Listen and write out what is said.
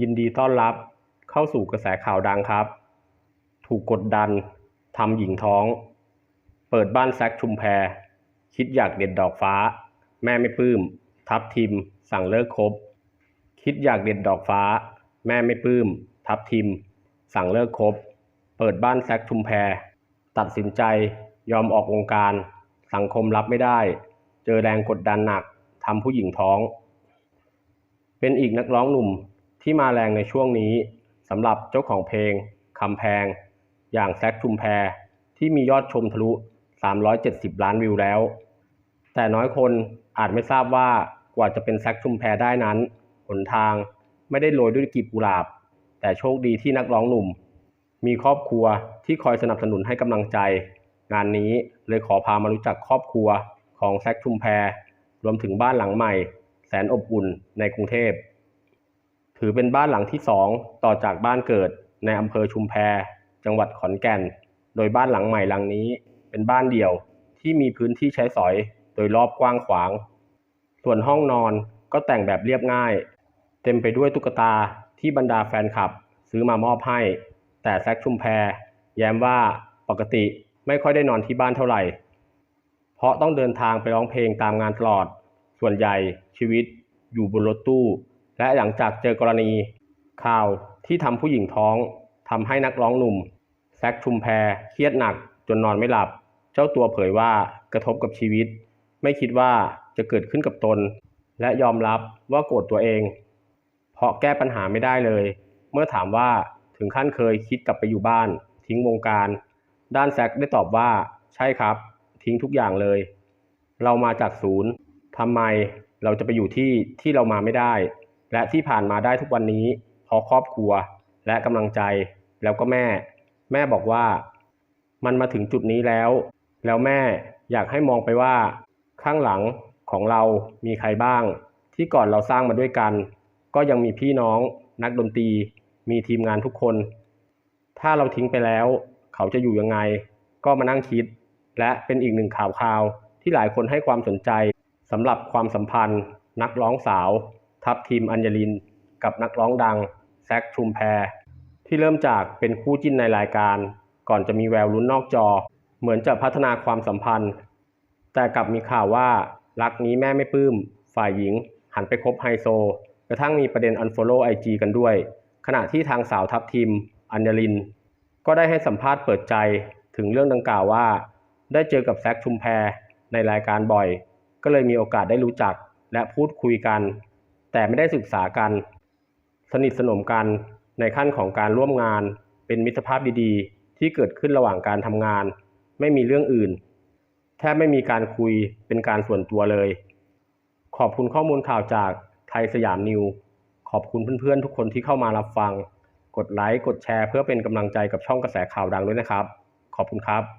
ยินดีต้อนรับเข้าสู่กระแสข่าวดังครับ ถูกกดดันทำหญิงท้อง เปิดบ้านแซกชุมแพ คิดอยากเด็ดดอกฟ้า แม่ไม่ปลื้ม ทับทิม สั่งเลิกคบ คิดอยากเด็ดดอกฟ้า แม่ไม่ปลื้ม ทับทิม สั่งเลิกคบ เปิดบ้านแซกชุมแพ ตัดสินใจยอมออกวงการ สังคมรับไม่ได้ เจอแรงกดดันหนักทำผู้หญิงท้อง เป็นอีกนักร้องหนุ่ม ที่มาแรงในช่วงนี้สำหรับเจ้าของเพลงคำแพง อย่างแซกชุมแพร ที่มียอดชมทะลุ 370 ล้านวิวแล้ว แต่น้อยคนอาจไม่ทราบว่ากว่าจะเป็นแซกชุมแพรได้นั้น หนทางไม่ได้โรยด้วยกีบกุหลาบ แต่โชคดีที่นักร้องหนุ่ม มีครอบครัวที่คอยสนับสนุนให้กำลังใจ งานนี้เลยขอพามารู้จักครอบครัวของแซกชุมแพร รวมถึงบ้านหลังใหม่ แสนอบอุ่นในกรุงเทพ ถือเป็นบ้านหลังที่สองต่อจากบ้านเกิดในอำเภอชุมแพ จังหวัดขอนแก่น โดยบ้านหลังใหม่หลังนี้ เป็นบ้านเดี่ยวที่มีพื้นที่ใช้สอยโดยรอบกว้างขวาง ส่วนห้องนอนก็แต่งแบบเรียบง่าย เต็มไปด้วยตุ๊กตาที่บรรดาแฟนคลับ ซื้อมามอบให้ แต่แซกชุมแพ แย้มว่าปกติไม่ค่อยได้นอนที่บ้านเท่าไหร่ เพราะต้องเดินทางไปร้องเพลงตามงานตลอด ส่วนใหญ่ชีวิตอยู่บนรถตู้ และหลังจากเจอกรณีข่าวที่ทำผู้หญิงท้องทำให้นักร้องหนุ่ม แซกชุมแพรเครียดหนักจนนอนไม่หลับ เจ้าตัวเผยว่ากระทบกับชีวิต ไม่คิดว่าจะเกิดขึ้นกับตน และยอมรับว่าโกรธตัวเอง เพราะแก้ปัญหาไม่ได้เลย เมื่อถามว่าถึงขั้นเคยคิดกลับไปอยู่บ้าน ทิ้งวงการ ด้านแซกได้ตอบว่าใช่ครับ ทิ้งทุกอย่างเลย เรามาจากศูนย์ทำไมเราจะไปอยู่ที่ที่เรามาไม่ได้ และที่ผ่านมาได้ทุกวันนี้เพราะครอบครัวและกำลังใจแล้วก็แม่ แม่บอกว่า มันมาถึงจุดนี้แล้ว แล้วแม่อยากให้มองไปว่า ข้างหลังของเรามีใครบ้าง ที่ก่อนเราสร้างมาด้วยกัน ก็ยังมีพี่น้อง นักดนตรี มีทีมงานทุกคน ถ้าเราทิ้งไปแล้ว เขาจะอยู่ยังไง ก็มานั่งคิด และเป็นอีกหนึ่งข่าวคราวที่หลายคนให้ความสนใจสำหรับความสัมพันธ์ นักร้องสาว ทัพทีมอัญญลิน กับนักร้องดังแซกชุมแพร ที่เริ่มจากเป็นคู่จิ้นในรายการ ก่อนจะมีแววลุ้นนอกจอ เหมือนจะพัฒนาความสัมพันธ์ แต่กลับมีข่าวว่ารักนี้แม่ไม่ปลื้ม ฝ่ายหญิง หันไปคบไฮโซ กระทั่งมีประเด็น unfollow IG กันด้วย ขณะที่ทางสาวทัพทีมอัญญลิน ก็ได้ให้สัมภาษณ์เปิดใจถึงเรื่องดังกล่าวว่า ได้เจอกับแซกชุมแพรในรายการบ่อย ก็เลยมีโอกาสได้รู้จักและพูดคุยกัน แต่ไม่ได้ศึกษากัน สนิทสนมกันในขั้นของการร่วมงาน เป็นมิตรภาพดีๆ ที่เกิดขึ้นระหว่างการทำงาน ไม่มีเรื่องอื่น แทบไม่มีการคุยเป็นการส่วนตัวเลย ขอบคุณข้อมูลข่าวจากไทยสยามนิว ขอบคุณเพื่อนๆ ทุกคนที่เข้ามารับฟัง กดไลค์ กดแชร์ เพื่อเป็นกำลังใจกับช่องกระแสข่าวดังด้วยนะครับ ขอบคุณครับ